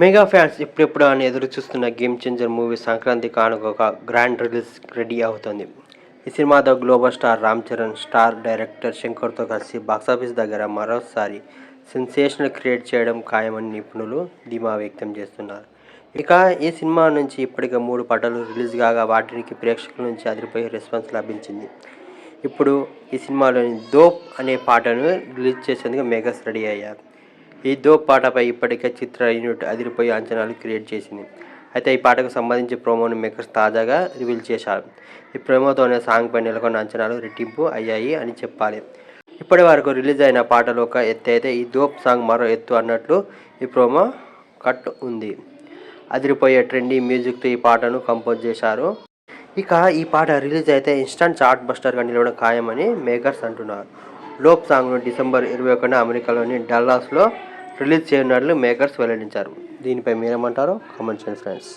Mega fans ఇప్పుడెప్పుడు అని ఎదురు చూస్తున్న గేమ్ చేంజర్ మూవీ సంక్రాంతి కానుక ఒక గ్రాండ్ రిలీజ్ రెడీ అవుతుంది. ఈ సినిమాతో global star Ram Charan star director శంకర్తో కలిసి బాక్సాఫీస్ దగ్గర మరోసారి సెన్సేషన్ క్రియేట్ చేయడం ఖాయమని నిపుణులు ధీమా వ్యక్తం చేస్తున్నారు. ఇక ఈ సినిమా నుంచి ఇప్పటికే మూడు పాటలు రిలీజ్ కాగా వాటికి ప్రేక్షకుల నుంచి అదిరిపోయే రెస్పాన్స్ లభించింది. ఇప్పుడు ఈ సినిమాలోని దోప్ అనే పాటను రిలీజ్ చేసేందుకు మెగాస్ రెడీ అయ్యారు. ఈ దో పాటపై ఇప్పటికే చిత్ర యూనిట్ అదిరిపోయే అంచనాలు క్రియేట్ చేసింది. అయితే ఈ పాటకు సంబంధించి ప్రోమోను మేకర్స్ తాజాగా రివీల్ చేశారు. ఈ ప్రోమోతోనే సాంగ్పై నెలకొన్న అంచనాలు రెట్టింపు అయ్యాయి అని చెప్పాలి. ఇప్పటి వరకు రిలీజ్ అయిన పాటలు ఒక ఎత్తు అయితే ఈ దోప్ సాంగ్ మరో ఎత్తు అన్నట్లు ఈ ప్రోమో కట్ ఉంది. అదిరిపోయే ట్రెండీ మ్యూజిక్తో ఈ పాటను కంపోజ్ చేశారు. ఇక ఈ పాట రిలీజ్ అయితే ఇన్స్టంట్ చార్ట్ బస్టర్గా నిలవడం ఖాయమని మేకర్స్ అంటున్నారు. లోప్ సాంగ్ను డిసెంబర్ ఇరవై ఒకటిన అమెరికాలోని డల్లాస్లో రిలీజ్ చేయనున్నట్లు మేకర్స్ వెల్లడించారు. దీనిపై మీరేమంటారో? కామెంట్ చేయండి ఫ్రెండ్స్.